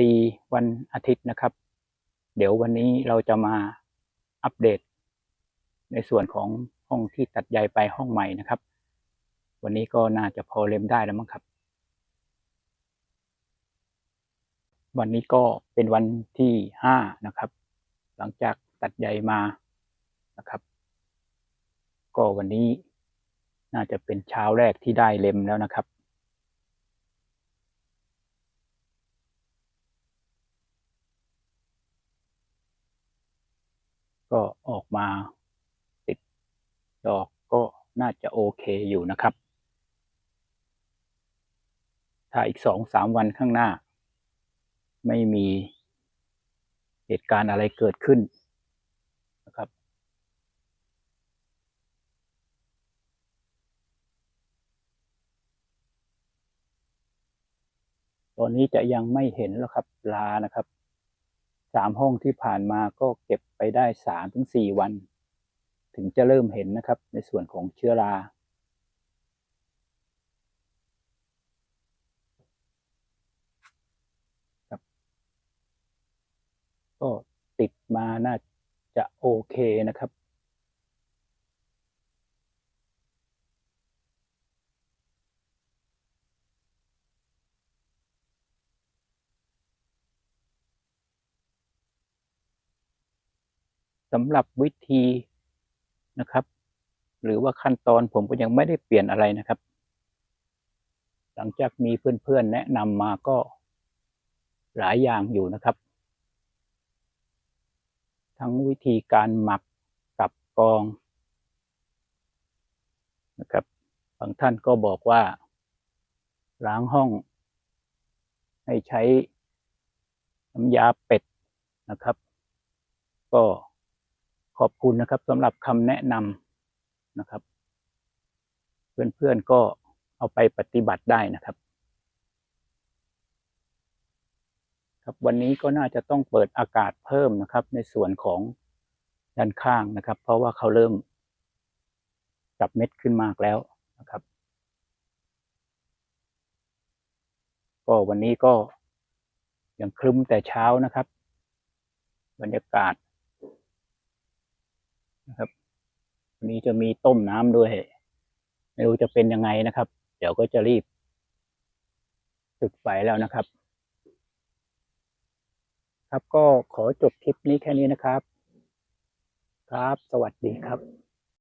ดีวันอาทิตย์นะครับ เดี๋ยววันนี้เราจะมาอัปเดต ในส่วนของห้องที่ตัดใยไปห้องใหม่นะครับ วันนี้ก็น่าจะพอเล็มได้แล้วมั้งครับ วันนี้ก็เป็นวันที่ห้านะครับ หลังจากตัดใยมานะครับ ก็วันนี้น่าจะเป็นเช้าแรกที่ได้เล็มแล้วนะครับ ก็ออกมาติดดอกก็น่าจะโอเคอยู่นะครับ ถ้าอีกสองสามวันข้างหน้า ไม่มีเหตุการณ์อะไรเกิดขึ้นนะครับ ตอนนี้จะยังไม่เห็นแล้วครับปลานะครับ สามห้องที่ผ่านมาก็เก็บไปได้สามถึงสี่วัน ถึงจะเริ่มเห็นนะครับในส่วนของเชื้อรา ก็ติดมาน่าจะโอเคนะครับ สำหรับวิธีนะครับ หรือว่าขั้นตอนผมก็ยังไม่ได้เปลี่ยนอะไรนะครับ หลังจากมีเพื่อนๆแนะนำมาก็หลายอย่างอยู่นะครับ ทั้งวิธีการหมักกับกองนะครับบางท่านก็บอกว่า ล้างห้อง ให้ใช้น้ำยาเป็ดนะครับ ก็ ขอบคุณนะครับสำหรับคำแนะนำนะครับ เพื่อนๆก็เอาไปปฏิบัติได้นะครับ ครับวันนี้ก็น่าจะต้องเปิดอากาศเพิ่มนะครับ ในส่วนของด้านข้างนะครับ เพราะว่าเขาเริ่มจับเม็ดขึ้นมากแล้วนะครับ ก็วันนี้ก็ยังครึ้มแต่เช้านะครับ บรรยากาศ นะครับวันนี้จะมีต้มน้ำด้วย ไม่รู้จะเป็นยังไงนะครับ เดี๋ยวก็จะรีบจุดไฟแล้วนะครับ ครับก็ขอจบคลิปนี้แค่นี้นะครับ ครับ สวัสดีครับ